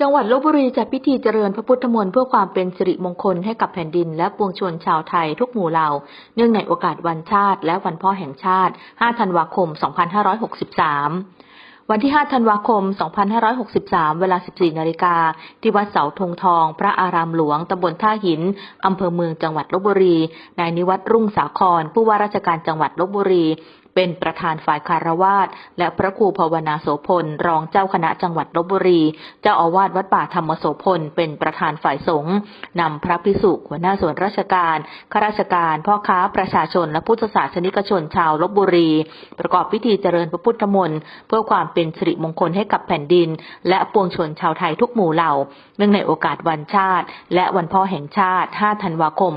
จังหวัดลบบุรีจัดพิธีเจริญพระพุทธมนต์เพื่อความเป็นสิริมงคลให้กับแผ่นดินและปวงชนชาวไทยทุกหมู่เหล่า เนื่องในโอกาสวันชาติ และวันพ่อแห่งชาติ 5 ธันวาคม 2563วันที่ 5 ธันวาคม 2563 เวลา 14 นาฬิกา ที่วัดเสาธงทอง พระอารามหลวง ตำบลท่าหิน อำเภอเมือง จังหวัดลบบุรี นายนิวัตรรุ่งสาคร ผู้ว่าราชการจังหวัดลบบุรีเป็นประธานฝ่ายคารวาสและพระครูภาวนาโสพล รองเจ้าคณะจังหวัดลบบุรี เจ้าอาวาสวัดป่าธรรมโสพล เป็นประธานฝ่ายสงฆ์นำพระพิสุหัวหน้าส่วนราชการข้าราชการ พ่อค้าประชาชนและพุทธศาสนิกชนชาวลบบุรี ประกอบพิธีเจริญพระพุทธมนต์เพื่อความเป็นสิริมงคลให้กับแผ่นดิน และปวงชนชาวไทยทุกหมู่เหล่า เนื่องในโอกาสวันชาติ และวันพ่อแห่งชาติ 5 ธันวาคม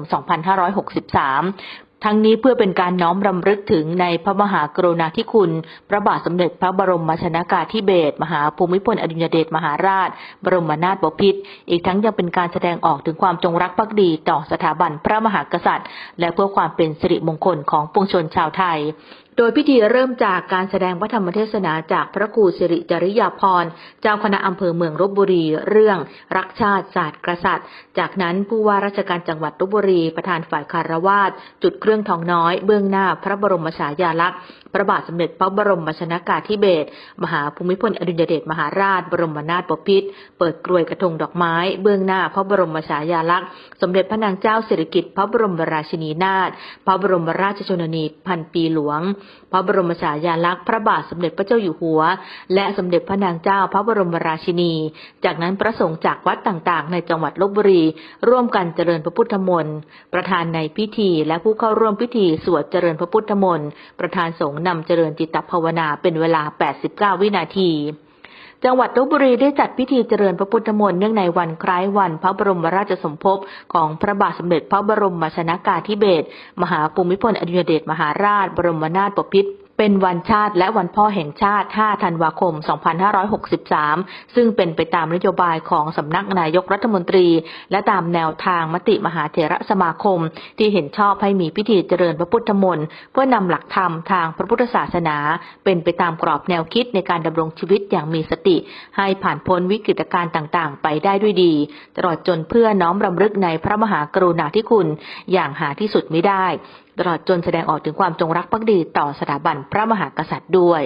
2563 ทั้งนี้เพื่อเป็นการน้อมรำลึกถึงในพระมหากรุณาธิคุณ พระบาทสมเด็จพระบรมชนากาธิเบศมหาภูมิพลอดุลยเดชมหาราช บรมนาถบพิตรอีกทั้งยังเป็นการแสดงออกถึงความจงรักภักดีต่อสถาบันพระมหากษัตริย์ และเพื่อความเป็นสิริมงคลของปวงชนชาวไทยโดยพิธีเริ่มจากการแสดงพระธรรมเทศนาจากพระครูสิริจริยาภรเจ้าคณะอำเภอเมืองลบบุรี เรื่อง รักชาติศาสตร์กษัตริย์ จากนั้นผู้ว่าราชการจังหวัดลบบุรี ประธานฝ่ายคารวาสจุดเครื่องทองน้อย เบื้องหน้าพระบรมฉายาลักษณ์ พระบาทสมเด็จพระบรมชนากาธิเบศรมหาภูมิพลอดุลยเดชมหาราช บรมนาถบพิตรเปิดกลวยกระทงดอกไม้ เบื้องหน้าพระบรมฉายาลักษณ์ สมเด็จพระนางเจ้าสิริกิติ์พระบรมราชินีนาถพระบรมราชชนนีพันปีหลวงพระบรมฉายาลักษณ์พระบาทสมเด็จพระเจ้าอยู่หัว และสมเด็จพระนางเจ้าพระบรมราชินี จากนั้นพระสงฆ์จากวัดต่างๆ ในจังหวัดลบบุรี ร่วมกันเจริญพระพุทธมนต์ประธานในพิธี และผู้เข้าร่วมพิธีสวดเจริญพระพุทธมนต์ประธานสงฆ์นำเจริญจิตภาวนาเป็นเวลา 89 วินาที จังหวัดลบบุรีได้จัดพิธีเจริญพระพุทธมนต์เนื่องในวันคล้ายวันพระบรมราชสมภพของพระบาทสมเด็จพระบรมชนากาธิเบศรมหาภูมิพลอดุลยเดชมหาราช บรมนาถบพิตร เป็นวันชาติและวันพ่อแห่งชาติ 5 ธันวาคม 2563 ซึ่งเป็นไปตามนโยบายของสำนักนายกรัฐมนตรี และตามแนวทางมติมหาเถรสมาคม ที่เห็นชอบให้มีพิธีเจริญพระพุทธมนต์เพื่อนำหลักธรรมทางพระพุทธศาสนา เป็นไปตามกรอบแนวคิดในการดำรงชีวิตอย่างมีสติ ให้ผ่านพ้นวิกฤตการณ์ต่างๆ ไปได้ด้วยดี ตลอดจนเพื่อน้อมรำลึกในพระมหากรุณาธิคุณ อย่างหาที่สุดไม่ได้ ตลอดจนแสดงออกถึงความจงรักภักดีต่อสถาบันพระมหากษัตริย์ด้วย